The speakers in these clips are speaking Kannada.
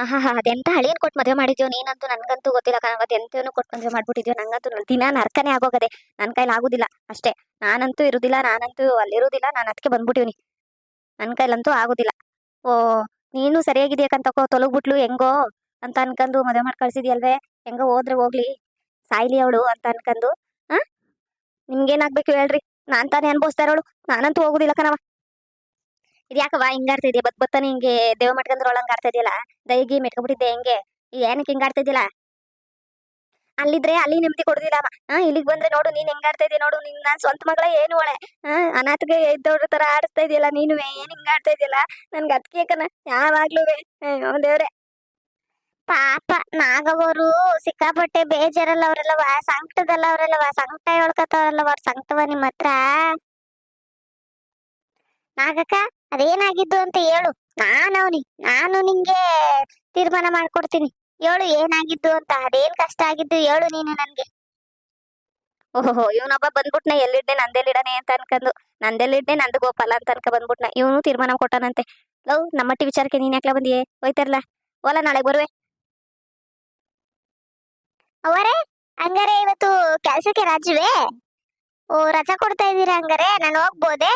ಆಹಾ ಅದೆಂತ ಹಳೇನ್ ಕೊಟ್ಟು ಮದ್ವೆ ಮಾಡಿದ್ಯೋ ನೀನಂತೂ ನನ್ಗಂತೂ ಗೊತ್ತಿಲ್ಲ ಕಣವತ್ತು ಎಂತೇನು ಕೊಟ್ಟು ಮದುವೆ ಮಾಡ್ಬಿಟ್ಟಿದ್ಯೋ ನಂಗಂತೂ ನನ್ ದಿನ ನರ್ಕನೇ ಆಗೋಗದೆ ನನ್ನ ಕೈಲಿ ಆಗುದಿಲ್ಲ ಅಷ್ಟೇ. ನಾನಂತೂ ಇರುದಿಲ್ಲ, ನಾನಂತೂ ಅಲ್ಲಿರುದಿಲ್ಲ, ನಾನು ಅದಕ್ಕೆ ಬಂದ್ಬಿಟ್ಟಿವ್ನಿ. ನನ್ನ ಕೈಲಂತೂ ಆಗುದಿಲ್ಲ. ಓ, ನೀನು ಸರಿಯಾಗಿದ್ಯಾಕಂತಕೋ ತೊಲಗ್ಬಿಟ್ಲು ಹೆಂಗೋ ಅಂತ ಅನ್ಕಂದು ಮದುವೆ ಮಾಡಿ ಕಳ್ಸಿದ್ಯಲ್ವೇ? ಹೆಂಗೋ ಹೋದ್ರೆ ಹೋಗ್ಲಿ, ಸಾಯ್ಲಿ ಅವಳು ಅಂತ ಅನ್ಕೊಂಡು, ಹಾ? ನಿಮ್ಗೇನಾಗ್ಬೇಕು ಹೇಳ್ರಿ, ನಾನ್ ತಾನೇ ಅನ್ಭವಿಸ್ತಾ ಇರೋಳು, ನಾನಂತೂ ಹೋಗುದಿಲ್ಲ ಕಣವ. ಇದ್ಯಾಕವ ಹಿಂಗಾಡ್ತಾ ಇದೆಯಾ? ಬತ್ ಬತ್ತಾನೆ ಹಿಂಗೆ ದೇವ ಮಟ್ಕೊಂಡ್ರೊಳಂಗ್ ಆಡ್ತಾ ಇದೆಯಲ್ಲ? ದೈಗಿ ಮೆಟ್ಕೊಬಿಟ್ಟಿದ್ದೆ ಹೆಂಗೆ? ಏನಕ್ಕೆ ಹಿಂಗಾಡ್ತಾ ಅಲ್ಲಿದ್ರೆ ಅಲ್ಲಿ ನೆಮ್ಮದಿ ಕೊಡುದಿಲ್ಲ ಹಾ, ಇಲ್ಲಿಗ್ ಬಂದ್ರೆ ನೋಡು, ನೀನ್ ಹೆಂಗಾಡ್ತಾ ನೋಡು ನಿನ್ ನಾನ್ ಸ್ವಂತ ಮಗಳ ಏನು ಒಳೆ ಹಾ, ಅನಾಥಗೆ ಇದ್ದವ್ರ ತರ ಆಡಿಸ್ತಾ ಇದೆಯಲ್ಲ ನೀನು, ಏನ್ ಹಿಂಗಾಡ್ತಾ ಇದೆಯಲ್ಲ? ನನ್ಗೆ ಅದಕ್ಕೆ ಕಣ ಯಾವಾಗ್ಲೂ ದೇವ್ರೆ. ಪಾಪ, ನಾಗವರು ಸಿಕ್ಕಾಪಟ್ಟೆ ಬೇಜಾರಲ್ಲ ಅವರೆಲ್ಲವ ಸಂಕಟದಲ್ಲ ಅವರೆಲ್ಲವ ಸಂಕಟ ಹೇಳ್ಕೊತಾವ್ರಲ್ಲವ, ಅವ್ರ ಸಂಕಟವ ನಿಮ್ಮ ಹತ್ರ ನಾಗಕ್ಕ? ಅದೇನಾಗಿದ್ದು ಅಂತ ಹೇಳು. ನಾನು ಅವನಿ. ನಾನು ನಿಂಗೆ ತೀರ್ಮಾನ ಮಾಡ್ಕೊಡ್ತೀನಿ. ಹೇಳು ಏನಾಗಿದ್ದು ಅಂತ. ಅದೇನ್ ಕಷ್ಟ ಆಗಿದ್ದು ಹೇಳು ನೀನು ನನ್ಗೆ. ಓಹೋ ಇವನೊಬ್ಬ ಬಂದ್ಬಿಟ್ನ ಎಲ್ಲಿಡ್ನೆ ನಂದೆಲ್ಲಿಡನೆ ಅಂತ ಅನ್ಕೊಂಡು ನಂದೆಲ್ಲಿಡ್ನೆ ನಂದು ಗೋಪಾಲ ಅಂತ ಅನ್ಕ ಬಂದ್ಬಿಟ್ನ. ಇವನು ತೀರ್ಮಾನ ಕೊಟ್ಟಾನಂತೆ. ಲವ್ ನಮ್ಮಟ್ಟಿ ವಿಚಾರಕ್ಕೆ ನೀನ್ ಯಾಕ್ಲ ಬಂದಿಯೇ? ಹೋಯ್ತಾರಲ್ಲ ಓಲ ನಾಳೆ ಬರುವೆ. ಅವರೇ ಹಂಗಾರೆ ಇವತ್ತು ಕೆಲ್ಸಕ್ಕೆ ರಾಜುವೆ ಓ ರಜಾ ಕೊಡ್ತಾ ಇದ್ದೀರಾ ಹಂಗಾರೆ? ನಾನು ಹೋಗ್ಬೋದೇ?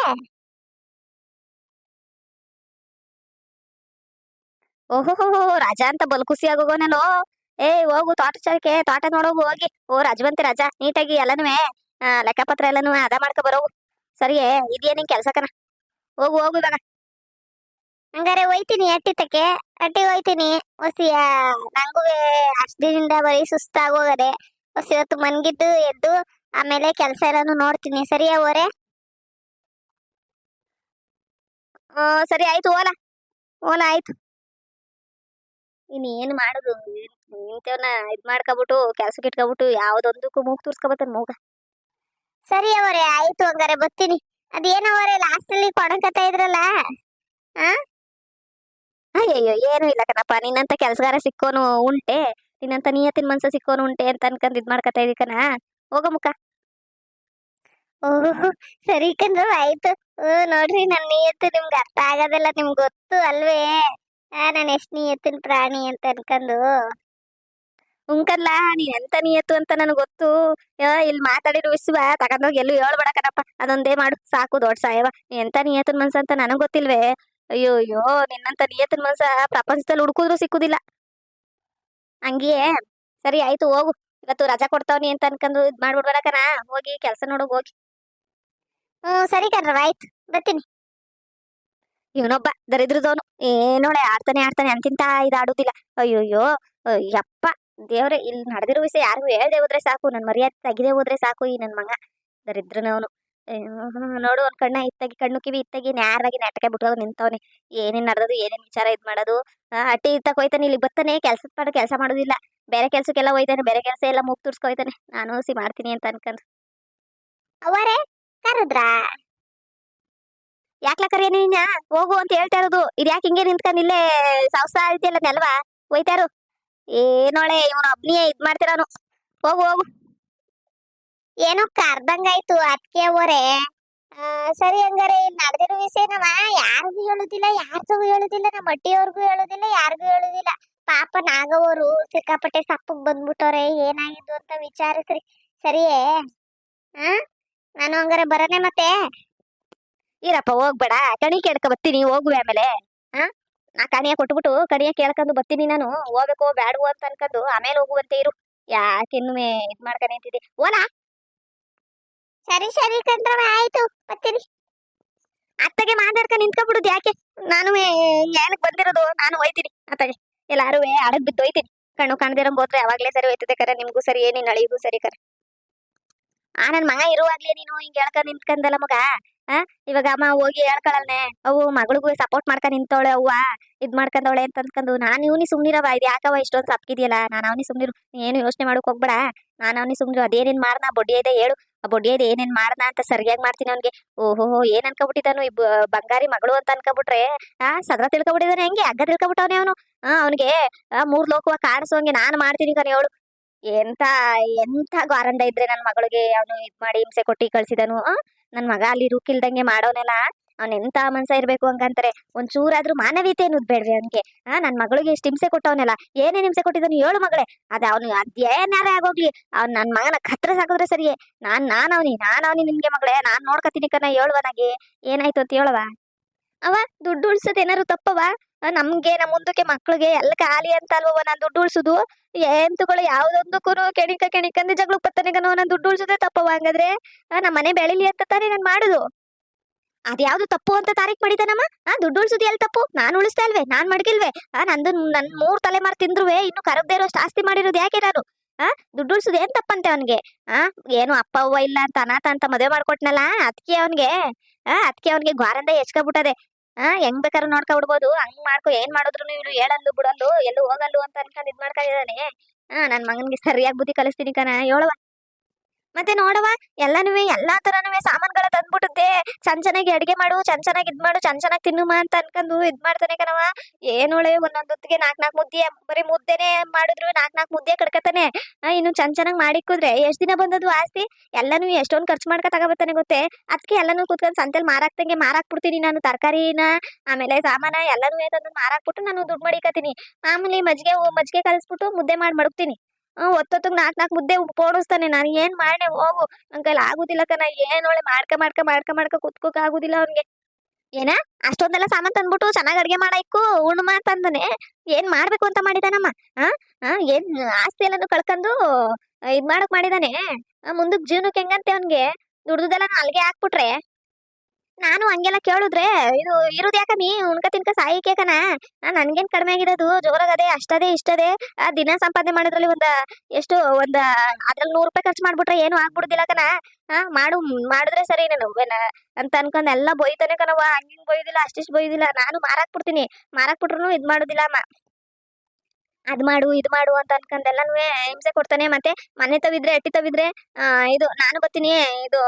ಓಹೋ ರಜಾ ಅಂತ ಬಲ್ ಖುಷಿ ಆಗೋಗೋನೇನೋ ಏ, ಹೋಗು ತೋಟಚಾರಕ್ಕೆ ತೋಟ ನೋಡೋಗು, ಹೋಗಿ. ಓ ರಾಜವಂತಿ ರಜಾ, ನೀಟಾಗಿ ಎಲ್ಲನೂ ಲೆಕ್ಕಪತ್ರ ಎಲ್ಲನೂ ಅದ ಮಾಡ್ಕೊ ಬರೋಗು. ಸರಿಯೇ, ಇದೆಯೇ ನಿನ್ ಕೆಲ್ಸಕನ? ಹೋಗು ಹೋಗು ಇವಾಗ. ಹಂಗಾರೆ ಹೋಯ್ತೀನಿ ಅಟ್ಟಿತಕ್ಕೆ. ಅಟ್ಟಿ ಹೋಯ್ತೀನಿ. ಹೊಸಿಯ ನಂಗೂ ಅಷ್ಟು ದಿನದಿಂದ ಬರೀ ಸುಸ್ತಾಗೋಗದೆ. ಹೊಸ ಇವತ್ತು ಮನ್ಗಿದ್ದು, ಎದ್ದು, ಆಮೇಲೆ ಕೆಲಸ ಎಲ್ಲಾನು ನೋಡ್ತೀನಿ. ಸರಿಯಾ ಓರೆ ಸರಿ, ಆಯ್ತು ಓಲಾ ಓಲಾ ಆಯ್ತು. ಇನ್ನೇನ್ ಮಾಡೋದು? ನಿಂತೇವ್ನ ಇದ್ ಮಾಡ್ಕೊಬಿಟ್ಟು ಕೆಲ್ಸಕ್ಕೆ ಇಟ್ಕೊಬಿಟ್ಟು, ಯಾವ್ದೊಂದಕ್ಕೂ ಮೂಗ್ ತೂರ್ಸ್ಕೊಬತ್ತಾನ ಮೂಗ. ಸರಿ ಅವರೇ, ಆಯ್ತು ಹಂಗಾರೆ, ಬರ್ತೀನಿ. ಅದೇನವರೇ ಲಾಸ್ಟ್ ಅಲ್ಲಿ ಕೊಡಕತ್ತ ಇದ್ರಲ್ಲ? ಆ? ಅಯ್ಯಯ್ಯೋ, ಏನು ಇಲ್ಲ ಕಣಪ್ಪ. ನಿನ್ನಂತ ಕೆಲ್ಸಗಾರ ಸಿಕ್ಕೋನು ಉಂಟೆ. ನಿನ್ನಂತ ನಿಯತ್ತಿನ ಮನ್ಸ ಸಿಕ್ಕೋನು ಉಂಟೆ ಅಂತ ಅನ್ಕೊಂಡ್ ಇದ್ ಮಾಡ್ಕತ್ತ ಇದೀ ಕಣ? ಹೋಗ ಮುಖ. ಓಹ್, ಸರಿ ಕಣ್ರು ಆಯ್ತು. ಓ, ನೋಡ್ರಿ, ನನ್ ನಿಯತ್ತು ನಿಮ್ಗೆ ಅರ್ಥ ಆಗೋದಿಲ್ಲ ನಿಮ್ಗೆ ಗೊತ್ತು ಅಲ್ವೇ? ನಾನು ಎಷ್ಟ್ ನಿಯತ್ತಿನ ಪ್ರಾಣಿ ಅಂತ ಅನ್ಕೊಂಡು. ಉಂಕಲ್ಲ ನೀ ಎಂತ ನಿಯತ್ತು ಅಂತ ನನಗೆ ಗೊತ್ತು. ಇಲ್ಲಿ ಮಾತಾಡಿರೋ ವಿಶ್ವ ತಗೊಂಡೋಗಿ ಎಲ್ಲೂ ಹೇಳ್ಬೇಡ ಕಣಪ್ಪ. ಅದೊಂದೇ ಮಾಡು. ಸಾಕು ದೊಡ್ಡ ಸಾಯವ ಎಂತ ನಿಯತ್ತಿನ ಮನ್ಸ ಅಂತ ನನಗೆ ಗೊತ್ತಿಲ್ವೇ. ಅಯ್ಯೋ ಅಯ್ಯೋ ನಿನ್ನಂತ ನಿಯತ್ತಿನ ಮನಸ ಪ್ರಪಂಚದಲ್ಲಿ ಹುಡುಕಿದ್ರು ಸಿಕ್ಕುದಿಲ್ಲ. ಹಂಗಿಯೇ ಸರಿ ಆಯ್ತು, ಹೋಗು. ಇವತ್ತು ರಜಾ ಕೊಡ್ತಾವನಿ ಅಂತ ಅನ್ಕೊಂಡು ಇದ್ ಮಾಡ್ಬಿಡ್ಬೇಡ ಕಣ. ಹೋಗಿ ಕೆಲಸ ನೋಡು, ಹೋಗಿ. ಹ್ಮ್, ಸರಿ ಕಣ್ರವ ಆಯ್ತು. ಬರ್ತೀನಿ. ಇವನೊಬ್ಬ ದರಿದ್ರದವನು. ಏನೋಳೆ ಆಡ್ತಾನೆ ಆಡ್ತಾನೆ ಅಂತಿಂತ ಇದಾಡುದಿಲ್ಲ ಅಯ್ಯೋಯ್ಯೋ ಯಪ್ಪ. ದೇವ್ರೆ, ಇಲ್ಲಿ ನಡೆದಿರೋ ವಿಷಯ ಯಾರಿಗೂ ಹೇಳ್ದೆ ಹೋದ್ರೆ ಸಾಕು. ನನ್ ಮರ್ಯಾದೆ ತೆಗಿದೆ ಹೋದ್ರೆ ಸಾಕು ಈ ನನ್ ಮಗ. ದರಿದ್ರನವನು. ನೋಡು ಒಂದ್ ಕಣ್ಣ ಇತ್ತಾಗಿ, ಕಣ್ಣು ಕಿವಿ ಇತ್ತಾಗಿ, ನ್ಯಾರವಾಗಿ ನಾಟಕ ಬಿಟ್ಟು ನಿಂತವನೆ. ಏನೇನ್ ನಡೆದದು, ಏನೇನ್ ವಿಚಾರ ಇದ್ ಮಾಡೋದು? ಅಟ್ಟಿ ಇತ್ತ ಹೋಯ್ತಾನೆ ಇಲ್ಲಿ ಬತ್ತಾನೆ ಕೆಲ್ಸದ ಪಾಡ ಕೆಲಸ ಮಾಡೋದಿಲ್ಲ. ಬೇರೆ ಕೆಲ್ಸಕ್ಕೆಲ್ಲ ಹೋಯ್ತಾನೆ, ಬೇರೆ ಕೆಲಸ ಎಲ್ಲ ಮುಗ್ ತುರ್ಸ್ಕೊಯ್ತಾನೆ. ನಾನು ಸಿ ಮಾಡ್ತೀನಿ ಅಂತ ಅನ್ಕಂಡು. ಅವರೇ, ಕರೆದ್ರಾ? ಯಾಕ್ಲ ನೀನ ಹೋಗು ಅಂತ ಹೇಳ್ತಾ ಇರೋದು. ಇದು ಯಾಕೆ ಹಿಂಗೆ ನಿಂತ್ಕೊಂಡ್ ಇಲ್ಲೇ ಸಾವ್ಸ ಅಲ್ವಾ? ಹೋಯ್ತಾರು ಏನೋಳೆ ಇವನು ಅಬ್ನಿಯ ಇದ್ ಮಾಡ್ತಿರೋನು ಹೋಗು ಹೋಗು. ಏನೋ ಕರ್ದಂಗಾಯ್ತು ಅದಕ್ಕೆ ಅವರೇ ಸರಿ ಹಂಗಾರೆ ಇಲ್ಲಿ ನಡೆದಿರೋ ವಿಷಯನವ? ಯಾರಿಗೂ ಹೇಳುದಿಲ್ಲ ಯಾರಿಗೂ ಹೇಳುದಿಲ್ಲ ನಮ್ಮ ಅಟ್ಟಿಯವ್ರಿಗೂ ಹೇಳುದಿಲ್ಲ, ಯಾರಿಗೂ ಹೇಳುದಿಲ್ಲ. ಪಾಪ ನಾಗವರು ಸಿಕ್ಕಾಪಟ್ಟೆ ಸಪ್ಪಗ್ ಬಂದ್ಬಿಟ್ಟವ್ರೆ, ಏನಾಗಿದ್ದು ಅಂತ ವಿಚಾರಿಸ್ರಿ. ಸರಿಯೇ? ಹಾ ನಾನು ಹಂಗಾರೆ ಬರನೆ ಮತ್ತೆ? ಇರಪ್ಪ, ಹೋಗ್ಬೇಡ. ಕಣಿ ಕೇಳ್ಕ ಬತ್ತೀನಿ ಹೋಗುವೆ ಆಮೇಲೆ. ಹಾ? ನಾ ಕಣಿಯ ಕೊಟ್ಬಿಟ್ಟು ಕಣಿಯ ಕೇಳ್ಕೊಂಡು ಬತ್ತೀನಿ ನಾನು. ಹೋಗ್ಬೇಕು, ಬ್ಯಾಡ್ವು ಅಂತ ಅನ್ಕೊಂಡು ಆಮೇಲೆ ಹೋಗುವಂತೆ ಇರು. ಯಾಕೆ ಇನ್ನು ಇದ್ ಮಾಡ್ಕೊಂಡು ನಿಂತಿದ್ದೆ ಓಲಾ ಸರಿ ಸರಿ ಕಂಡ್ರವ ಆಯ್ತು ಬತ್ತೀನಿ ಅತ್ತಗೆ ಮಾತಾಡ್ಕೊಂಡು ನಿಂತ್ಕೊಂಡ್ಬಿಡುದು ಯಾಕೆ? ನಾನು ಏನಕ್ಕೆ ಬಂದಿರೋದು, ನಾನು ಹೋಯ್ತೀನಿ ಅತ್ತಗೆ. ಎಲ್ಲಾರು ಅಡಗ್ ಬಿದ್ದು ಹೋಯ್ತೀನಿ. ಕಣ್ಣು ಕಾಣದಿರಂಗ್ ಹೋದ್ರೆ ಯಾವಾಗ್ಲೇ ಸರಿ ಹೋಯ್ತದೆ ಕರೆ, ನಿಮ್ಗೂ ಸರಿ, ಏನಿನ್ ಅಳಿಗೂ ಸರಿ ಕರೆ. ಆ, ನನ್ ಮಗ ಇರುವಾಗ್ಲೇ ನೀನು ಹಿಂಗ್ ಹೇಳ್ಕೊಂಡ್ ನಿಂತ್ಕಂದಲ್ಲ ಮಗ. ಆ? ಇವಾಗ ಅಮ್ಮ ಹೋಗಿ ಹೇಳ್ಕೊಳಲ್ನೆ, ಅವು ಮಗಳಿಗೂ ಸಪೋರ್ಟ್ ಮಾಡ್ಕೊಂಡ್ ನಿಂತವಳೆ ಅವ್ವ, ಇದ್ ಮಾಡ್ಕೊಂಡವಳೆ ಅಂತ ಅಂದ್ಕೊಂಡು, ನಾನು ಇವ್ನಿ ಸುಮ್ನಿರವ ಇದು ಯಾಕವ ಇಷ್ಟೊಂದು ಸಪ್ಕಿದೆಯಲ್ಲ ನಾನು ಅವನಿ ಸುಮ್ನಿರು ಏನು ಯೋಚನೆ ಮಾಡಕ್ ಹೋಗ್ಬೇಡ, ನಾನು ಅವನಿ ಸುಮ್ನಿರು, ಅದೇನೇನ್ ಮಾಡ್ದ ಬೊಡ್ಡಿ ಇದೆ ಹೇಳು, ಆ ಬೊಡ್ಡಿ ಇದೆ ಏನೇನ್ ಮಾಡ್ದ ಅಂತ ಸರಿಯಾಗಿ ಮಾಡ್ತೀನಿ ಅವ್ನಿಗೆ. ಓಹೋ, ಏನ್ ಅನ್ಕೊಬಿಟ್ಟಿದ್ದಾನು ಈ ಬಂಗಾರಿ ಮಗಳು ಅಂತ ಅನ್ಕೊಬಿಟ್ರೆ, ಆ, ಸದ್ರ ತಿಳ್ಕೊಬಿಟ್ಟಿದಾನೆ ಹೆಂಗೆ, ಹಗ್ಗ ತಿಳ್ಕೊಬಿಟ್ಟವನೇ ಅವನು, ಆ, ಅವನಿಗೆ ಮೂರ್ ಲೋಕವ ಕಾಣಿಸೋಂಗೆ ನಾನು ಮಾಡ್ತೀನಿ ಕಣೆ ಅವಳು. ಎಂತ ಎಂತ ಗಾರಂಡ ಇದ್ರೆ ನನ್ನ ಮಗಳಿಗೆ, ಅವನು ಇದ್ ಮಾಡಿ ಹಿಂಸೆ ಕೊಟ್ಟಿ ಕಳ್ಸಿದನು ಆ ನನ್ ಮಗ ಅಲ್ಲಿ ರೂಕಿಲ್ದಂಗೆ ಮಾಡೋನೆಲ್ಲ, ಅವ್ನ ಎಂತ ಮನ್ಸ ಇರಬೇಕು ಒಂದ್ ಚೂರಾದ್ರೂ ಮಾನವೀಯತೆ ಅನ್ನೋದು ಬೇಡ್ರಿ ಅವನಿಗೆ. ಆ, ನನ್ ಮಗಳಿಗೆ ಇಷ್ಟ ಹಿಂಸೆ ಕೊಟ್ಟವನಲ್ಲ. ಏನೇನ್ ಹಿಂಸೆ ಕೊಟ್ಟಿದ್ದಾನೆ ಏಳು ಮಗಳೇ. ಅದ ಅವನು ಅದೇನಾರೇ ಆಗೋಗ್ಲಿ. ಅವ್ನ್ ನನ್ ಮಗನ ಕತ್ರ ಸಾಕಿದ್ರೆ ಸರಿಯೇ. ನಾನ್ ನಾನ್ ಅವನಿ ನಾನ್ ಅವನಿ ನಿನ್ಗೆ ಮಗಳೇ. ನಾನ್ ನೋಡ್ಕತೀನಿ ಕಣ ಹೇಳುವನಾಗಿ ಏನಾಯ್ತು ಅಂತ ಹೇಳುವ ಅವ ದುಡ್ಡು ಉಳ್ಸೋದ್ ಏನಾರು ತಪ್ಪವ ನಮ್ಗೆ, ನಮ್ ಮುಂದಕ್ಕೆ ಮಕ್ಳಿಗೆ ಎಲ್ಲ ಖಾಲಿ ಅಂತ ಅಲ್ವವ ನಾನ್ ದುಡ್ಡು ಉಳ್ಸುದು? ಎಂತುಗಳು ಯಾವ್ದೊಂದಕ್ಕೂ ಕೆಣಿಕ ಕೆಣಿಕಂದು ಜಗಳ ಪತ್ತನೆಗನೋ ನಾನ್ ದುಡ್ಡು ಉಳಿಸುದೇ ತಪ್ಪವ ಹಂಗಾದ್ರೆ? ನಮ್ಮ ಮನೆ ಬೆಳಿಲಿ ಅಂತ ತಾನೇ ನಾನ್ ಮಾಡುದು. ಅದ್ಯಾವ್ದು ತಪ್ಪು ಅಂತ ತಾರೀಕ್ ಮಾಡಿದಾನಮ್ಮ ಆ, ದುಡ್ಡು ಉಳ್ಸುದು ಎಲ್ಲಿ ತಪ್ಪು? ನಾನು ಉಳಿಸ್ತಾ ಇಲ್ವೇ? ನಾನ್ ಮಡಗಿಲ್ವೇ? ಆ, ನಂದು, ನನ್ ಮೂರ್ ತಲೆಮಾರ್ ತಿಂದ್ರುವೆ? ಇನ್ನು ಕರಗದೆ ಇರೋಷ್ಟು ಆಸ್ತಿ ಮಾಡಿರೋದು ಯಾಕೆ ನಾನು? ಆ, ದುಡ್ಡು ಉಳ್ಸುದು ಏನ್ ತಪ್ಪಂತೆ ಅವನ್ಗೆ? ಆ, ಏನು ಅಪ್ಪ ಅವ್ವ ಇಲ್ಲ ಅಂತ ಅನಾಥ ಅಂತ ಮದುವೆ ಮಾಡ್ಕೊಟ್ನಲ್ಲ ಅದಕ್ಕೆ ಅವನ್ಗೆ, ಆ ಅದಕ್ಕೆ ಅವನ್ಗೆ ಗ್ವಾರಂದ ಹೆಚ್ಕೊಬಿಟ್ಟದೆ. ಆ, ಹೆಂಗ್ ಬೇಕಾದ್ರೂ ನೋಡ್ಕೊಬಿಡ್ಬೋದು. ಹಂಗ್ ಮಾಡ್ಕೊ, ಏನ್ ಮಾಡಿದ್ರು ಇವನು ಹೇಳಲ್ಲು ಬಿಡಲ್ಲು, ಎಲ್ಲೂ ಹೋಗಲ್ಲು ಅಂತ ಅನ್ಕೊಂಡ್ ಇದ್ ಮಾಡ್ಕೊಂಡಿದ್ದಾನೆ. ಆ, ನನ್ ಮಗನಿಗೆ ಸರಿಯಾಗಿ ಬುದ್ಧಿ ಕಲಿಸ್ತೀನಿ ಕಣ. ಹೇಳುವ ಮತ್ತೆ ನೋಡವ ಎಲ್ಲಾನು ಎಲ್ಲಾ ತರನು ಸಾಮಾನುಗಳ ತಂದ್ಬಿಟ್ಟದ್ದೆ. ಚಂದ್ ಚೆನ್ನಾಗಿ ಅಡಿಗೆ ಮಾಡು ಚಂದ್ ಚೆನ್ನಾಗಿ ಇದ್ ಮಾಡು ಚಂದ್ ಚೆನ್ನಾಗಿ ತಿನ್ನುಮ ಅಂತ ಅನ್ಕೊಂಡು ಇದ್ ಮಾಡ್ತಾನೆ ಕಣವ ಏನೋಳೆ ಒಂದೊಂದ್ ನಾಲ್ಕು ನಾಕ್ ಮುದ್ದೆ, ಬರೀ ಮುದ್ದೆನೆ ಮಾಡಿದ್ರು, ನಾಕ್ ನಾಕ್ ಮುದ್ದೆ ಕಡ್ಕತಾನೆ. ಇನ್ನು ಚಂದ್ ಚೆನ್ನಾಗಿ ಮಾಡಿಕ್ಕುದ್ರೆ ಎಷ್ಟ್ ದಿನ ಬಂದದ್ದು ಆಸ್ತಿ? ಎಲ್ಲಾನು ಎಷ್ಟೊಂದ್ ಖರ್ಚು ಮಾಡ್ಕ ತಗೋಬರ್ತಾನೆ ಗೊತ್ತೇ. ಅದಕ್ಕೆ ಎಲ್ಲಾನು ಕೂತ್ಕೊಂಡ್ ಸಂತೆಲ್ ಮಾರಾಕ್ತಂಗೆ ಮಾರಾಕ್ಬಿಡ್ತೀನಿ ನಾನು, ತರಕಾರಿನ, ಆಮೇಲೆ ಸಾಮಾನ ಎಲ್ಲಾನು ತಂದು ಮಾರಾಕ್ಬಿಟ್ಟು ನಾನು ದುಡ್ಡು ಮಾಡಿಕತೀನಿ. ಮಾಮೂಲಿ ಮಜ್ಜಿಗೆ ಮಜ್ಜಿಗೆ ಕಲಿಸ್ಬಿಟ್ಟು ಮುದ್ದೆ ಮಾಡಿ ಮಡಗ್ತೀನಿ. ಒತ್ತೊತ್ತಿಗೆ ನಾಲ್ಕು ನಾಲ್ಕು ಮುದ್ದೆ ಪೋಣಿಸ್ತಾನೆ. ನಾನು ಏನ್ ಮಾಡೇ ಹೋಗು. ನನ್ ಕೈಲಿ ಆಗುದಿಲ್ಲ ಕಣ. ಏನ್ ಒಳ್ಳೆ ಮಾಡ್ಕ ಮಾಡ್ಕ ಮಾಡ್ಕ ಮಾಡ್ಕ ಕುತ್ಕೋಕ್ ಆಗುದಿಲ್ಲ ಅವ್ನಿಗೆ. ಏನ? ಅಷ್ಟೊಂದೆಲ್ಲ ಸಾಮಾನ್ ತಂದ್ಬಿಟ್ಟು ಚೆನ್ನಾಗ್ ಅಡ್ಗೆ ಮಾಡಾಯ್ಕು ಉಣ್ಮ ಮಾತಂದನೆ ಏನ್ ಮಾಡ್ಬೇಕು ಅಂತ ಮಾಡಿದಾನಮ್ಮ? ಆ ಆ ಏನ್ ಆಸ್ತಿ ಎಲ್ಲಾನು ಕಳ್ಕೊಂಡು ಇದು ಮಾಡಕ್ ಮಾಡಿದಾನೆ. ಮುಂದಕ್ಕೆ ಮುಂದಕ್ ಜೀವನಕ್ಕೆ ಹೆಂಗಂತೆ ಅವ್ನ್ಗೆ? ದುಡ್ದುದೆಲ್ಲ ಅಲ್ಗೆ ಹಾಕ್ಬಿಟ್ರೆ. ನಾನು ಹಂಗೆಲ್ಲ ಕೇಳಿದ್ರೆ ಇದು ಇರುದ್ ನೀ ಉಣ್ಕ ತಿನ್ಕ ಸಾಯಿ ಕಣ ಆ, ನನ್ಗೇನ್ ಕಡಿಮೆ ಆಗಿರೋದು? ಜೋರಾಗದೆ ಅಷ್ಟದೇ ಇಷ್ಟದೇ? ಆ ದಿನ ಸಂಪಾದನೆ ಮಾಡಿದ್ರಲ್ಲಿ ಒಂದ ಎಷ್ಟು ಒಂದ ಅದ್ರಲ್ಲಿ ನೂರು ರೂಪಾಯಿ ಖರ್ಚು ಮಾಡ್ಬಿಟ್ರೆ ಏನು ಆಗ್ಬಿಡುದಿಲ್ಲ ಕಣ? ಹಾ ಮಾಡು ಮಾಡಿದ್ರೆ ಸರಿ ನಾನು. ಅಂತ ಅನ್ಕೊಂಡ್ ಎಲ್ಲ ಬೈತಾನೆ ಕಣವ ಹಂಗಿಂಗ್ ಬೈದಿಲ್ಲ ಅಷ್ಟಿಷ್ಟು ಬೈದಿಲ್ಲ ನಾನು ಮಾರಾಕ್ ಬಿಡ್ತೀನಿ ಮಾರಾಕ್ ಬಿಟ್ರು ಇದ್ ಮಾಡುದಿಲ್ಲ ಅದ್ ಮಾಡು ಇದ್ ಮಾಡು ಅಂತ ಅನ್ಕೊಂಡ್ ಎಲ್ಲಾನು ಹಿಂಸೆ ಕೊಡ್ತಾನೆ. ಮತ್ತೆ ಮನೆ ತವಿದ್ರೆ ಅಟ್ಟಿ ತವಿದ್ರೆ ಇದು ನಾನು ಬರ್ತೀನಿ. ಇದು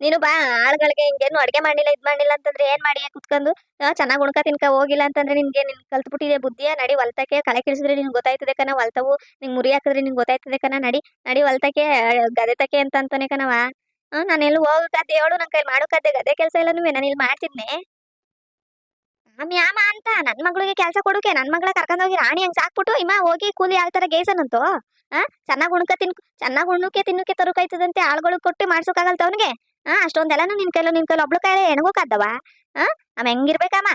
ನೀನು ಬಾ, ಆಳ್ಗಳಿಗೆ ಹಿಂಗೇನು ಅಡುಗೆ ಮಾಡಿಲ್ಲ ಇದ್ ಮಾಡಿಲ್ಲ ಅಂತಂದ್ರೆ ಏನ್ ಮಾಡಿ, ಕುತ್ಕೊಂಡು? ಚೆನ್ನಾಗಿ ಉಣ್ಕ ತಿನ್ಕ, ಹೋಗಿಲ್ಲ ಅಂತಂದ್ರೆ ನಿನ್ಗೆ ನಿನ್ ಕಲ್ತ್ಬಿಟ್ಟಿದೆ ಬುದ್ಧಿಯ ನಡಿ ಹೊಲ್ತಕ್ಕೆ ಕಳೆ ಕಿಳಿಸಿದ್ರೆ ನಿನ್ಗೆ ಗೊತ್ತಾಯ್ತದೆ ಕಣ ಹೊಲ್ತವು ನಿಂಗ್ ಮುರಿ ಹಾಕಿದ್ರೆ ನಿಂಗೆ ಗೊತ್ತಾಯ್ತದೆ ಕಣ, ನಡಿ ನಡಿ ಹೊಲ್ತಕ್ಕೆ ಗದೆ ತಕ್ಕೆ ಅಂತ ಅಂತಾನೆ ಕಣವ ಹ್ಮ್ ನಾನು ಎಲ್ಲಿ ಹೋಗಕ್ಕಾದ್ದೆ ಹೇಳು, ನನ್ ಕೈ ಮಾಡೋಕದ್ದೆ, ಗದೆ ಕೆಲಸ ನೀವೇ, ನಾನು ಇಲ್ಲಿ ಮಾಡ್ತಿದ್ನೆ. ಯಾಮ ಅಂತ, ನನ್ ಮಗಳಿಗೆ ಕೆಲಸ ಕೊಡುಕೆ, ನನ್ ಮಗಳ ಕರ್ಕೊಂಡೋಗಿ ರಾಣಿ ಹಂಗ್ ಸಾಕ್ಬಿಟ್ಟು, ಇಮ್ಮ, ಹೋಗಿ ಕೂಲಿ ಆಗ್ತಾರ ಗೇಸನಂತು ಆ, ಚೆನ್ನಾಗ್ ಉಣ್ಕ ತಿನ್, ಚೆನ್ನಾಗ್ ಉಣ್ಣಕ್ಕೆ ತಿನ್ನಕ್ಕೆ ತರುಕಾಯ್ತದಂತೆ ಆಳ್ಗಳು ಕೊಟ್ಟು ಮಾಡ್ಸೋಕ್ಕಾಗಲ್ತ ಅವನಿಗೆ? ಆ, ಅಷ್ಟೊಂದೆಲ್ಲನು ನಿನ್ ಕೈಲೋ, ನಿನ್ ಕೈಲಿ ಒಬ್ಳು ಕೈಲೇ ಎಣಗೋಕಾದ್ದವ ಆ ಅವ ಹೆಂಗಿರ್ಬೇಕಮ್ಮ?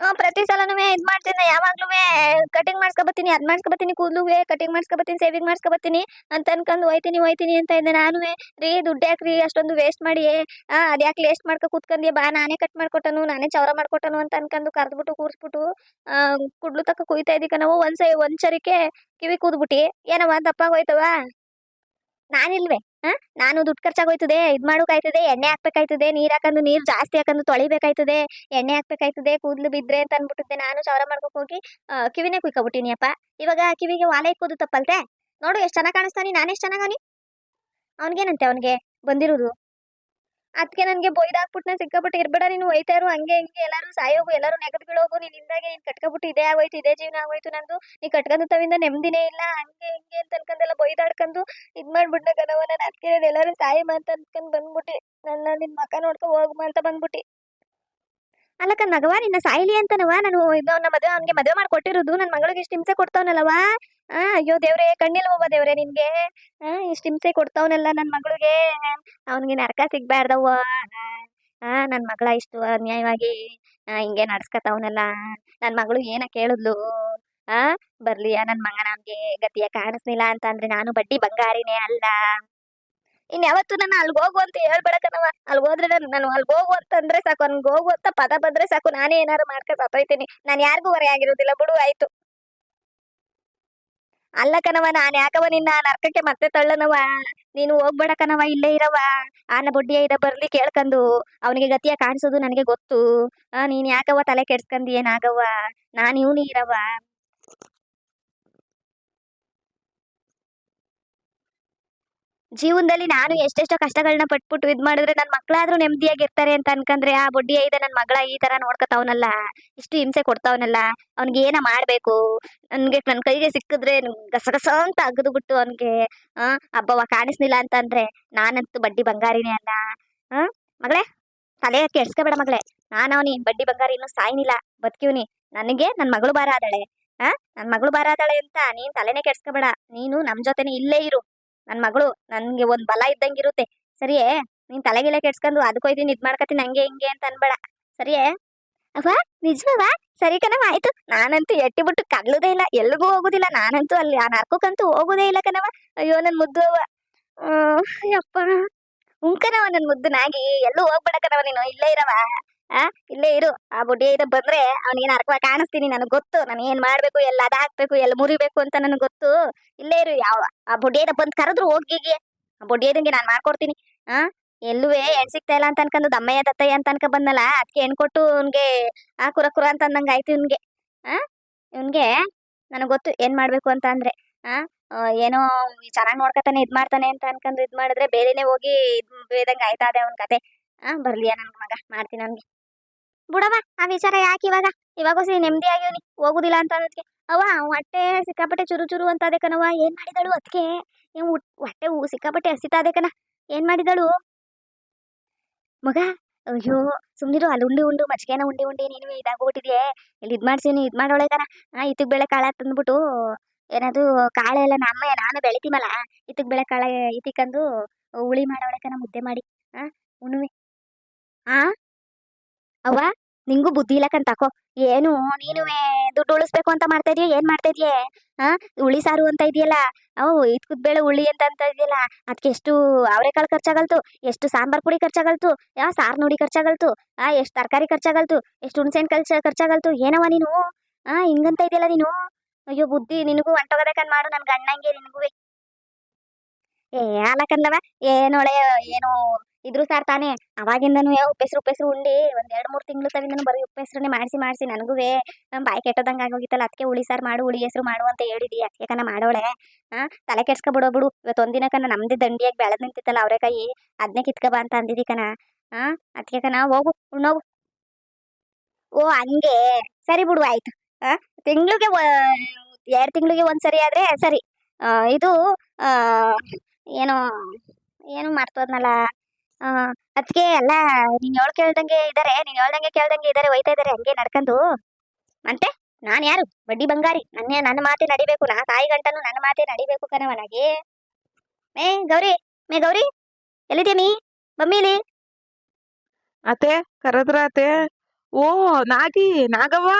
ಹ್ಮ್ ಪ್ರತಿ ಸಲನು ಇದ್ ಮಾಡ್ತೀನಿ ಯಾವಾಗ್ಲೂ ಕಟಿಂಗ್ ಮಾಡ್ಸ್ಕೊಬತ್ತೀನಿ, ಅದ್ ಮಾಡ್ಸ್ಕೊಬತ್ತೀನಿ, ಕೂದ್ಲುವೆ ಕಟಿಂಗ್ ಮಾಡ್ಸ್ಕೊಬತ್ತೀನಿ, ಸೇವಿಂಗ್ ಮಾಡ್ಸ್ಕೊಬತ್ತೀನಿ ಅಂತ ಅನ್ಕೊಂಡು ಹೋಯ್ತೀನಿ ಹೋಯ್ತೀನಿ ಅಂತ ಇದ್ದೆ ನಾನು ರೀ, ದುಡ್ಡು ಯಾಕ್ರಿ ಅಷ್ಟೊಂದು ವೇಸ್ಟ್ ಮಾಡಿ ಆ ಅದ್ಯಾಕೆ ವೇಸ್ಟ್ ಮಾಡ್ಕೊ ಕೂತ್ಕೊಂಡಿ ಬಾ, ನಾನೇ ಕಟ್ ಮಾಡ್ಕೊಟ್ಟನು, ನಾನೇ ಚೌರ ಮಾಡ್ಕೊಟ್ಟನು ಅಂತ ಅನ್ಕೊಂಡು ಕರ್ದ್ಬಿಟ್ಟು, ಕೂರ್ಸ್ಬಿಟ್ಟು ಕುಡ್ಲು ತಕ್ಕ ಕುಯ್ತಾ ಇದ್ದೀಕ ನಾವು ಒಂದ್ ಒಂದ್ ಸರಿಕೆ ಕಿವಿ ಕೂದ್ಬಿಟ್ಟಿ. ಏನವ ದಪ್ಪ ಹೋಯ್ತವ ನಾನಿಲ್ವೇ, ಹಾ? ನಾನು ದುಡ್ಡು ಖರ್ಚಾಗೋಯ್ತದೆ, ಇದ್ ಮಾಡೋಕಾಯ್ತದೆ, ಎಣ್ಣೆ ಹಾಕ್ಬೇಕಾಯ್ತದೆ, ನೀರ್ ಹಾಕಂದು ನೀರ್ ಜಾಸ್ತಿ ಹಾಕಂದು ತೊಳಿಬೇಕಾಯ್ತದೆ, ಎಣ್ಣೆ ಹಾಕ್ಬೇಕಾಯ್ತದೆ, ಕೂದ್ಲು ಬಿದ್ರೆ ಅಂತ ಅಂದ್ಬಿಟ್ಟಿದ್ದೆ ನಾನು ಚೌರ ಮಾಡ್ಕೊಕ್ ಹೋಗಿ ಕಿವಿನೇ ಕುಯ್ಕೊಬಿಟ್ಟಿನಿ ಅಪ್ಪ ಇವಾಗ ಕಿವಿಗೆ ವಾಲೆ ಇಕ್ಕೋದು ತಪ್ಪಲ್ತೆ? ನೋಡು, ಎಷ್ಟ್ ಚೆನ್ನಾಗ್ ಕಾಣಿಸ್ತಾನಿ ನಾನು ಎಷ್ಟ್ ಚೆನ್ನಾಗವನಿ ಅವನ್ಗೇನಂತೆ ಅವನಿಗೆ? ಬಂದಿರೋದು? ಅದಕ್ಕೆ ನನಗೆ ಬೊಯ್ದಾಕ್ಬಿಟ್ಟು ಸಿಕ್ಕಾಬಿಟ್ಟು ಇರ್ಬೇಡ ನೀನು ಹೋಯ್ತಾರು ಹಂಗೆ ಹಿಂಗೆ, ಎಲ್ಲರೂ ಸಾಯೋಗು, ಎಲ್ಲರೂ ನೆಗದ್ ಬೀಳೋಗು ನೀನ್ ಹಿಂದಾಗೆ ನೀನು ಕಟ್ಕೊಬಿಟ್ಟು ಇದೇ ಆಗೋಯ್ತು, ಇದೇ ಜೀವನ ಆಗೋಯ್ತು ನಂದು, ನೀ ಕಟ್ಕೊಂಡು ತವಿಂದ ನೆಮ್ಮದಿನೇ ಇಲ್ಲ, ಹಂಗೆ ಹಿಂಗೆ ಅಂತ ಅನ್ಕೊಂಡೆಲ್ಲ ಬೊಯ್ದಾಡ್ಕೊಂಡು ಇದ್ ಮಾಡ್ಬಿಟ್ಟ ನಾನು ಅದಕ್ಕೆ ಎಲ್ಲರೂ ಸಾಯಿ ಅಂತ ಅನ್ಕೊಂಡು ಬಂದ್ಬಿಟ್ಟಿ ನನ್ನ ನಿನ್ನ ಮಕ ನೋಡ್ಕೊ ಹೋಗ್ಮ ಅಂತ ಬಂದ್ಬಿಟ್ಟಿ. ಅಲ್ಲಕ್ಕ ನಗವ ನಿನ್ನ ಸಾಯಿಲಿ ಅಂತನವ ನಾನು ನಮ್ಮ ಮದುವೆ, ಅವ್ನಿಗೆ ಮದುವೆ ಮಾಡಿ ಕೊಟ್ಟಿರೋದು ನನ್ನ ಮಗಳಿಗೆ ಇಷ್ಟು ಹಿಂಸೆ ಕೊಡ್ತಾವನಲ್ಲವ ಅಯ್ಯೋ ದೇವ್ರೆ ಕಣ್ಣಿಲ್ವವ್ವ ದೇವ್ರೆ ನಿನ್ಗೆ. ಇಷ್ಟು ಹಿಂಸೆ ಕೊಡ್ತಾವನಲ್ಲ ನನ್ನ ಮಗಳಿಗೆ. ಅವನಿಗೆ ನರಕ ಸಿಗ್ಬಾರ್ದವ್ವ. ಆ ನನ್ನ ಮಗಳ ಇಷ್ಟು ಅನ್ಯಾಯವಾಗಿ ಹಿಂಗೆ ನಡ್ಸ್ಕತಾವನಲ್ಲ. ನನ್ನ ಮಗಳು ಏನ ಕೇಳಿದ್ಲು? ಆ, ಬರ್ಲಿಯಾ ನನ್ನ ಮಗ ನಮ್ಗೆ ಗತಿಯ ಕಾಣಿಸ್ಲಿಲ್ಲ ಅಂತ ಅಂದ್ರೆ ನಾನು ಬಡ್ಡಿ ಬಂಗಾರಿನೇ ಅಲ್ಲ. ಇನ್ ಯಾವತ್ತು ನಾನು ಅಲ್ಗ್ ಹೋಗು ಅಂತ ಹೇಳ್ಬೇಡಕನವ ಅಲ್ಗ್ ಹೋದ್ರೆ ನಾನು ಅಲ್ಗ್ ಹೋಗು ಅಂತಂದ್ರೆ ಸಾಕು. ನನ್ಗೆ ಹೋಗು ಅಂತ ಪದ ಬಂದ್ರೆ ಸಾಕು. ನಾನೇ ಏನಾರು ಮಾಡ್ಕೊ ಸತ್ತೋಯ್ತೀನಿ. ನಾನು ಯಾರಿಗೂ ಹೊರೆ ಆಗಿರೋದಿಲ್ಲ. ಬಿಡು, ಆಯ್ತು. ಅಲ್ಲ ಕಣವ ನಾನ್ ಯಾಕವ ನಿನ್ನ ನರ್ಕಕ್ಕೆ ಮತ್ತೆ ತಳ್ಳನವ ನೀನು ಹೋಗ್ಬೇಡ ಕಣವ ಇಲ್ಲೇ ಇರವ. ಆನ ಬುಡ್ಡಿಯ ಇದ ಬರ್ಲಿ ಕೇಳ್ಕಂದು. ಅವನಿಗೆ ಗತಿಯ ಕಾಣಿಸೋದು ನನಗೆ ಗೊತ್ತು. ಆ, ನೀನ್ ಯಾಕವ ತಲೆ ಕೆಡ್ಸ್ಕಂದಿ? ಏನಾಗವ್ವ? ನಾನು ಇವ್ನಿ ಇರವ ಜೀವನದಲ್ಲಿ ನಾನು ಎಷ್ಟೆಷ್ಟೋ ಕಷ್ಟಗಳನ್ನ ಪಟ್ಬಿಟ್ಟು ಇದ್ ಮಾಡಿದ್ರೆ ನನ್ನ ನೆಮ್ಮದಿಯಾಗಿ ಇರ್ತಾರೆ ಅಂತ ಅನ್ಕಂದ್ರೆ, ಆ ಬುಡ್ಡಿ ಇದೆ ನನ್ನ ಮಗಳ ಈ ತರ ನೋಡ್ಕೊತಾವನಲ್ಲ, ಇಷ್ಟು ಹಿಂಸೆ ಕೊಡ್ತಾವನಲ್ಲ, ಅವ್ನಿಗೆ ಏನ ಮಾಡ್ಬೇಕು? ನನ್ಗೆ, ನನ್ ಕೈಗೆ ಸಿಕ್ಕಿದ್ರೆ ಗಸಗಸ ಅಂತ ಅಗದು ಬಿಟ್ಟು ಅವ್ನಿಗೆ, ಆ ಹಬ್ಬವ ಕಾಣಿಸ್ಲಿಲ್ಲ ಅಂತಂದ್ರೆ ನಾನಂತೂ ಬಡ್ಡಿ ಬಂಗಾರಿನೇ ಅಲ್ಲ, ಆ, ಮಗಳೇ, ತಲೆ ಕೆಡ್ಸ್ಕೊಬೇಡ ಮಗಳೇ, ನಾನು ಅವನಿ ಬಡ್ಡಿ ಬಂಗಾರ ಇನ್ನೂ ಸಾಯ್ನಿಲ್ಲ ಬದುಕಿವ್ನಿ ನನಗೆ ನನ್ನ ಮಗಳು ಬಾರ ಆದಳೆ, ಆ ನನ್ನ ಮಗಳು ಬಾರ ಆದಳೆ ಅಂತ ನೀನ್ ತಲೆನೇ ಕೆಡ್ಸ್ಕೊಬೇಡ, ನೀನು ನಮ್ ಜೊತೆನೆ ಇಲ್ಲೇ ಇರು ನನ್ನ ಮಗಳು ನನ್ಗೆ ಒಂದ್ ಬಲ ಇದ್ದಂಗಿರುತ್ತೆ ಸರಿಯೇ? ನೀನ್ ತಲೆಗಿಲೆ ಕೆಡ್ಸ್ಕೊಂಡು ಅದಕ್ಕೋಯ್ತೀನಿ ಇದ್ ಮಾಡ್ಕತ್ತೀನಿ ಹಂಗೆ ಹಿಂಗೆ ಅಂತ ಅನ್ಬೇಡ. ಸರಿಯೇ? ಅವ ನಿಜವಾ ಸರಿ ಕಣವ ಆಯ್ತು. ನಾನಂತೂ ಎಟ್ಟಿ ಬಿಟ್ಟು ಕಡ್ಲುದೇ ಇಲ್ಲ ಎಲ್ಲಿಗೂ ಹೋಗುದಿಲ್ಲ. ನಾನಂತೂ ಅಲ್ಲಿ ಆ ನರ್ಕಕ್ಕಂತೂ ಹೋಗುದೇ ಇಲ್ಲ ಕಣವ ಅಯ್ಯೋ, ನನ್ ಮುದ್ದು ಅವ ಯಪ್ಪ ಉಂಕನವ ನನ್ ಮುದ್ದು ನಾಗಿ. ಎಲ್ಲೂ ಹೋಗ್ಬೇಡ ಕಣವ ನೀನು, ಇಲ್ಲೇ ಇರವ ಆ? ಇಲ್ಲೇ ಇರು. ಆ ಬುಡ್ಡಿ ಇದ ಬಂದ್ರೆ ಅವ್ನಿಗೆ ಅರ್ಕ ಕಾಣಿಸ್ತೀನಿ ನನಗೆ ಗೊತ್ತು. ನಾನು ಏನ್ ಮಾಡ್ಬೇಕು, ಎಲ್ಲ ಅದ ಹಾಕ್ಬೇಕು, ಎಲ್ಲ ಮುರಿಬೇಕು ಅಂತ ನನಗೆ ಗೊತ್ತು. ಇಲ್ಲೇ ಇರು ಯಾವ ಆ ಬುಡ್ಡಿ ಬಂದ್ ಕರೆದ್ರು ಹೋಗಿಗೆ ಆ ಬುಡ್ಡಿ ಇದಂಗೆ ನಾನ್ ಮಾಡ್ಕೊಡ್ತೀನಿ. ಆ? ಎಲ್ಲುವೆ ಹೆಣ್ ಸಿಗ್ತಾ ಇಲ್ಲ ಅಂತ ಅನ್ಕೊಂಡು ದಮ್ಮಯ್ಯ ದತ್ತಯ್ಯ ಅಂತ ಅನ್ಕ ಬಂದಲ್ಲ ಅದಕ್ಕೆ ಹೆಣ್ ಕೊಟ್ಟು ಅವ್ನ್ಗೆ ಆ ಕುರ ಕುರ ಅಂತ ಅಂದಂಗ ಆಯ್ತು ಇವ್ನ್ಗೆ. ಆ? ಇವ್ನ್ಗೆ ನನಗ್ ಗೊತ್ತು ಏನ್ ಮಾಡ್ಬೇಕು ಅಂತ ಅಂದ್ರೆ. ಆ? ಏನೋ ಚೆನ್ನಾಗ್ ನೋಡ್ಕತಾನೆ ಇದ್ ಮಾಡ್ತಾನೆ ಅಂತ ಅನ್ಕೊಂಡು ಇದ್ ಮಾಡಿದ್ರೆ ಬೇರೆನೆ ಹೋಗಿ ಇದ್ ಬೇದಂಗ ಆಯ್ತಾ ಅದೇ ಅವ್ನ್ ಕತೆ. ಆ, ಬರ್ಲಿಯಾ ನನ್ ಮಗ? ಮಾಡ್ತೀನಿ ಅವ್ನ್ಗೆ. ಬಿಡವ ಆ ವಿಚಾರ ಯಾಕೆ ಇವಾಗ? ಇವಾಗ ಸಿ ನೆಮ್ಮದಿ ಆಗಿವ್ನಿ ಹೋಗುದಿಲ್ಲ ಅಂತ ಅದಕ್ಕೆ ಅವ ಹೊಟ್ಟೆ ಸಿಕ್ಕಾಪಟ್ಟೆ ಚುರು ಚುರು ಅಂತ ಅದೇ ಕಣವ ಏನ್ ಮಾಡಿದಳು ಅದಕ್ಕೆ ಹೊಟ್ಟೆ ಉ- ಸಿಕ್ಕಾಪಟ್ಟೆ ಹಸಿತಾ ಅದೇ ಕಣ, ಏನ್ ಮಾಡಿದಳು? ಮಗ, ಅಯ್ಯೋ, ಸುಮ್ನಿರು, ಅಲ್ಲಿ ಉಂಡು ಉಂಡು ಮಜ್ಗೆನ ಉಂಡಿ ಉಂಡಿ ನೀನು ಇದಾಗ್ಬಿಟ್ಟಿದ್ಯೆ. ಇಲ್ಲಿ ಇದ್ ಮಾಡ್ಸೀನಿ ಇದ್ ಮಾಡೋಳೆ ಕಣ. ಆ ಇತ್ತು ಬೆಳೆ ಕಾಳ ತಂದ್ಬಿಟ್ಟು ಏನದು ಕಾಳೆ ಎಲ್ಲ ನಮ್ಮ ನಾನು ಬೆಳಿತೀಮಲ್ಲ ಇತ್ತಿಗೆ ಬೆಳೆ ಕಾಳ ಇತ್ತಿಕ್ಕಂದು ಉಳಿ ಮಾಡೋಳೆ ಕಣ, ಮುದ್ದೆ ಮಾಡಿ, ಆ ಉಣ್ವಿ ಆ? ಅವ್ವ, ನಿಂಗೂ ಬುದ್ಧಿ ಇಲ್ಲ ಕಂತಾಕೋ ಏನು, ನೀನು ದುಡ್ಡು ಉಳಿಸ್ಬೇಕು ಅಂತ ಮಾಡ್ತಾ ಇದೀಯ? ಏನ್ ಮಾಡ್ತಾ ಇದೀಯ? ಆ, ಹುಳಿ ಸಾರು ಅಂತ ಇದೆಯಲ್ಲ? ಅವು ಇದ್ಕುದ್ ಬೇಳೆ ಹುಳಿ ಅಂತ ಅಂತ ಇದೆಯಲ್ಲ? ಅದಕ್ಕೆ ಎಷ್ಟು ಅವರೆಕಾಳು ಖರ್ಚಾಗಲ್ತು, ಎಷ್ಟು ಸಾಂಬಾರ್ ಪುಡಿ ಖರ್ಚಾಗಲ್ತು ಯಾವ ಸಾರ್ ನೋಡಿ ಖರ್ಚಾಗಲ್ತು, ಆ, ಎಷ್ಟು ತರಕಾರಿ ಖರ್ಚಾಗಲ್ತು, ಎಷ್ಟು ಹುಣ್ಸೆಹಣ್ಣು ಖರ್ಚ ಖರ್ಚಾಗಲ್ತು ಏನವ ನೀನು? ಆ, ಹಿಂಗಂತ ಇದೆಯಲ್ಲ ನೀನು? ಅಯ್ಯೋ, ಬುದ್ಧಿ, ನಿನಗೂ ಹೊಂಟೋಗಬೇಕಂದ್ ಮಾಡು, ನನ್ ಗಂಡಂಗೆ ನಿನಗೂ ಏ ಅಲಕನ್ಲವ ಏನೋಳೆ ಏನು ಇದ್ರು ಸಾರ್ ತಾನೇ. ಅವಾಗಿಂದನು ಉಪ್ಪೆಸ್ರು ಉಪ್ಪೆಸ್ರು ಉಂಡಿ ಒಂದ್ ಎರಡ್ ಮೂರ್ ತಿಂಗಳು ತವಿಂದನು ಬರೀ ಉಪ್ಪೆಸ್ರನ್ನೇ ಮಾಡಿಸಿ ಮಾಡಿಸಿ ನನಗುವೆ ನಮ್ ಬಾಯಿ ಕೆಟ್ಟದಂಗ ಆಗೋಗಿತ್ತಲ್ಲ ಅದಕ್ಕೆ ಹುಳಿ ಸಾರ್ ಮಾಡು ಹುಳಿ ಹೆಸರು ಮಾಡು ಅಂತ ಹೇಳಿದಿ ಅದಕ್ಕೆ ಮಾಡೋಳೆ. ಆ ತಲೆ ಕೆಡ್ಸ್ಕೊ ಬಿಡೋ ಇವತ್ತು ಒಂದಿನ ನಮ್ದೆ ನಮ್ದೇ ದಂಡಿಯಾಗಿ ಬೆಳೆದ್ ನಿಂತಿತ್ತಲ್ಲ ಕೈ ಅದನ್ನೇ ಕಿತ್ಕ ಬಾ ಅಂತ ಅಂದಿದಿ ಕಣ ಆ ಅದಕ್ಕೆ ಕಣ ಹೋಗು ಉಣ್ಣೋಗು ಓ ಹಂಗೆ. ಸರಿ ಬಿಡು ಆಯ್ತು. ಆ ತಿಂಗಳಿಗೆ ಎರಡ್ ತಿಂಗಳಿಗೆ ಆದ್ರೆ ಸರಿ. ಆ, ಇದು ಏನು ಏನೋ ಆ ಅದಕ್ಕೆ ಎಲ್ಲ ನೀನ್ ಹೇಳ್ ಕೇಳ್ದಂಗೆ ಇದಾರೆ, ನೀನ್ ಹೇಳ್ದಂಗೆ ಕೇಳ್ದಂಗೆ ಇದಾರೆ, ಒಯ್ತಾ ಇದಾರೆ, ಹಂಗೆ ನಡ್ಕಂಡು ಅಂತೆ, ನಾನ್ ಯಾರು? ಬಡ್ಡಿ ಬಂಗಾರಿ, ನನ್ನ ನನ್ನ ಮಾತೆ ನಡಿಬೇಕು, ನಾ ತಾಯಿ ಗಂಟನು ನನ್ನ ಮಾತೆ ನಡಿಬೇಕು ಕಣವನಾಗಿ ಮೇ ಗೌರಿ ಮೇ ಗೌರಿ, ಎಲ್ಲಿದ್ಯಾ ಮೀ? ಬಮ್ಮಿಲಿ ಅತೆ ಕರೆದ್ರ ಅತೆ ಓ, ನಾಗಿ, ನಾಗವ್ವ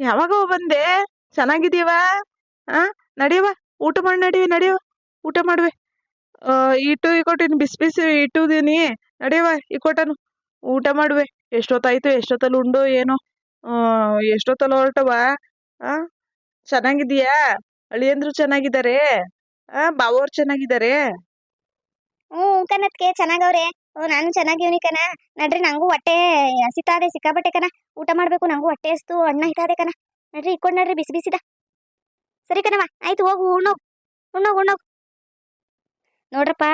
ಯಾವಾಗವ ಬಂದೆ. ಚೆನ್ನಾಗಿದೀವ ಆ ನಡಿಯವ ಊಟ ಮಾಡಿ ನಡಿವಿ ನಡಿಯವ ಊಟ ಮಾಡುವೆ. ಇಟ್ಟು ಇಕೊಟ್ಟಿನಿ ಬಿಸಿ ಬಿಸಿ ಇಟ್ಟಿದೀನಿ ನಡಿಯವ ಇಕೊಟ್ಟನು ಊಟ ಮಾಡುವೆ. ಎಷ್ಟೊತ್ತಾಯ್ತು, ಎಷ್ಟೊತ್ತಲ್ಲಿ ಉಂಡು, ಏನೋ? ಎಷ್ಟೊತ್ತಲ್ಲಿ ಹೊರಟವ ಆ ಚೆನ್ನಾಗಿದೀಯಾ ಅಳಿಯಂದ್ರು ಚೆನ್ನಾಗಿದ್ದಾರೆ. ಆ, ಬಾವೋರ್ ಚೆನ್ನಾಗಿದ್ದಾರೆ. ಹ್ಞೂ ಕನತ್ಕೆ ಚೆನ್ನಾಗವ್ರೆ. ಓ, ನಾನು ಚೆನ್ನಾಗಿವ್ನಿ ಕಣ. ನಡ್ರಿ, ನಂಗೂ ಹೊಟ್ಟೆ ಹಸಿತಾದೆ ಸಿಕ್ಕಾಬಟ್ಟೆ ಕಣ. ಊಟ ಮಾಡಬೇಕು, ನಂಗೂ ಹೊಟ್ಟೆ ಹಸ್ತು ಅಣ್ಣ ಹಿತಾದೆ ಕಣ. ನಡ್ರಿ, ಇಕ್ಕೊಂಡು ನಡ್ರಿ, ಬಿಸಿ ಬಿಸಿದ. ಸರಿ ಕಣವ ಆಯ್ತು, ಹೋಗು, ಉಣ್ಣೋಗ್. ಉಣ್ಣೋಗ್ ಉಣ್ಣೋಗ್. ನೋಡ್ರಪ್ಪ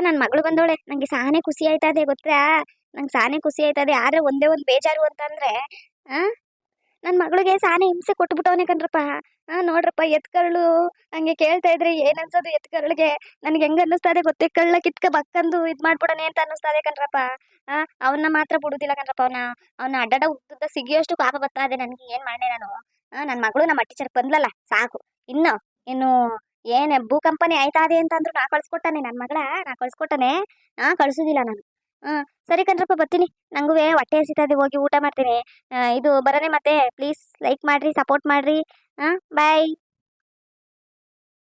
ನನ್ನ ಮಗಳು ಬಂದವಳೆ. ನಂಗೆ ಸಾನೆ ಖುಷಿ ಆಯ್ತದೆ ಗೊತ್ತಾ? ನಂಗೆ ಸಾನೆ ಖುಷಿ ಆಯ್ತದೆ. ಆದ್ರೆ ಒಂದೇ ಒಂದ್ ಬೇಜಾರು ಅಂತಂದ್ರೆ, ಆ ನನ್ನ ಮಗಳಿಗೆ ಸಾನೆ ಹಿಂಸೆ ಕೊಟ್ಬಿಟ್ಟವನೆ ಕಣ್ರಪ್ಪ. ಆ, ನೋಡ್ರಪ್ಪ, ಎತ್ಕರಳು ಹಂಗೆ ಕೇಳ್ತಾ ಇದ್ರೆ ಏನ್ ಅನ್ಸೋದು ಎತ್ಕರಳಿಗೆ? ನನ್ಗೆ ಹೆಂಗ ಅನ್ನಿಸ್ತದೆ ಗೊತ್ತೇ? ಕಳ್ಳ ಕಿತ್ಕ ಬಕ್ಕಂದು ಇದ್ ಮಾಡ್ಬಿಡೋಣ ಅಂತ ಅನ್ನಿಸ್ತದೆ ಕಣ್ರಪ್ಪ. ಆ ಅವನ್ನ ಮಾತ್ರ ಬಿಡುದಿಲ್ಲ ಕಣ್ರಪ್ಪ ಅವನ. ಅವನ ಅಡ್ಡಾಡ ಉದ್ದ ಸಿಗಿಯೋಷ್ಟು ಪಾಪ ಬರ್ತಾ ಇದೆ ನನ್ಗೆ. ಏನ್ ಮಾಡ್ನೆ ನಾನು? ಆ, ನನ್ ಮಗಳು ನಮ್ಮ ಟೀಚರ್ ಬಂದ್ಲಲ್ಲ, ಸಾಕು. ಇನ್ನು ಇನ್ನು ಏನ್ ಭೂಕಂಪನೆ ಆಯ್ತಾದೆ ಅಂತ ಅಂದ್ರು ನಾ ಕಳ್ಸ್ಕೊಟ್ಟಾನೆ ನನ್ನ ಮಗಳ, ನಾ ಕಳ್ಸ್ಕೊಟ್ಟಾನೆ, ನಾ ಕಳ್ಸುದಿಲ್ಲ ನಾನು. ಹ್ಮ್, ಸರಿ ಕಣ್ರಪ್ಪ, ಬರ್ತೀನಿ. ನಂಗುವೆ ಹೊಟ್ಟೆ ಹಸಿತದೆ, ಹೋಗಿ ಊಟ ಮಾಡ್ತೀನಿ. ಇದು ಬರನೆ ಮತ್ತೆ. ಪ್ಲೀಸ್ ಲೈಕ್ ಮಾಡ್ರಿ ಸಪೋರ್ಟ್ ಮಾಡ್ರಿ. ಹಾ ಬಾಯ್